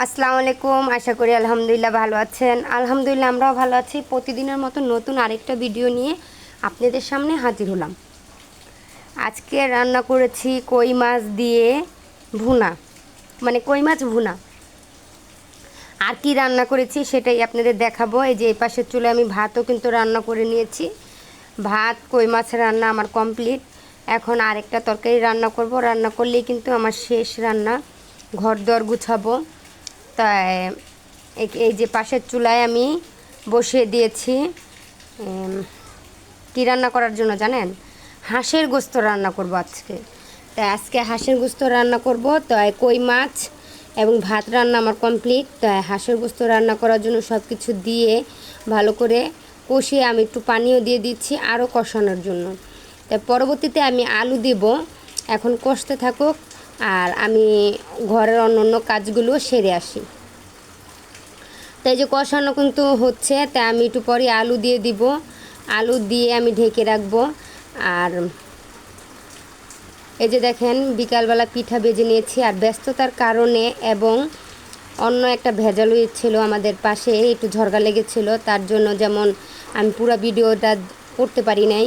আসসালামু আলাইকুম, আশা করি আলহামদুলিল্লাহ ভালো আছেন। আলহামদুলিল্লাহ আমরাও ভালো আছি। প্রতিদিনের মতো নতুন আরেকটা ভিডিও নিয়ে আপনাদের সামনে হাজির হলাম। আজকে রান্না করেছি কই মাছ দিয়ে ভুনা। মানে কই মাছ ভুনা। আর কি রান্না করেছি সেটাই আপনাদের দেখাবো। এই যে এই পাশের চুলে আমি ভাতও কিন্তু রান্না করে নিয়েছি। ভাত, কই মাছের রান্না আমার কমপ্লিট। এখন আরেকটা তরকারি রান্না করব। রান্না করলেই কিন্তু আমার শেষ রান্না। ঘর দর গুছাবো। তাই এই- যে পাশের চুলায় আমি বসিয়ে দিয়েছি কী রান্না করার জন্য জানেন? হাঁসের গোস্ত রান্না করব আজকে। তাই আজকে হাঁসের গোস্ত রান্না করব, তাই কই মাছ এবং ভাত রান্না আমার কমপ্লিট। তাই হাঁসের গোস্ত রান্না করার জন্য সব কিছু দিয়ে ভালো করে কষিয়ে আমি একটু পানিও দিয়ে দিচ্ছি আরও কষানোর জন্য। তাই পরবর্তীতে আমি আলু দেব। এখন কষতে থাকুক। আর আমি ঘরের অন্য অন্য কাজগুলো সেরে আসি। তাই যে কষানো কিন্তু হচ্ছে তাই আমি একটু পরে আলু দিয়ে দিব। আলু দিয়ে আমি ঢেকে রাখব। আর এই যে দেখেন, বিকালবেলা পিঠা বেজে নিয়েছি। আর ব্যস্ততার কারণে এবং অন্য একটা ভেজালও ছিল আমাদের পাশে, একটু ঝরগা লেগেছিল। তার জন্য যেমন আমি পুরো ভিডিওটা করতে পারি নাই।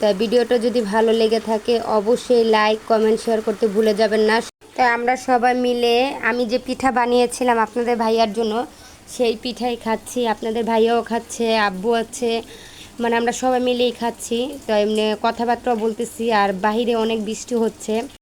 তাই ভিডিওটা যদি ভালো লেগে থাকে, অবশ্যই লাইক কমেন্ট শেয়ার করতে ভুলে যাবেন না। তাই আমরা সবাই মিলে আমি যে পিঠা বানিয়েছিলাম আপনাদের ভাইয়ার জন্য, সেই পিঠাই খাচ্ছি। আপনাদের ভাইয়াও খাচ্ছে, আব্বু আছে মানে আমরা সবাই মিলেই খাচ্ছি। তো এমনি কথাবার্তাও বলতেছি, আর বাহিরে অনেক বৃষ্টি হচ্ছে।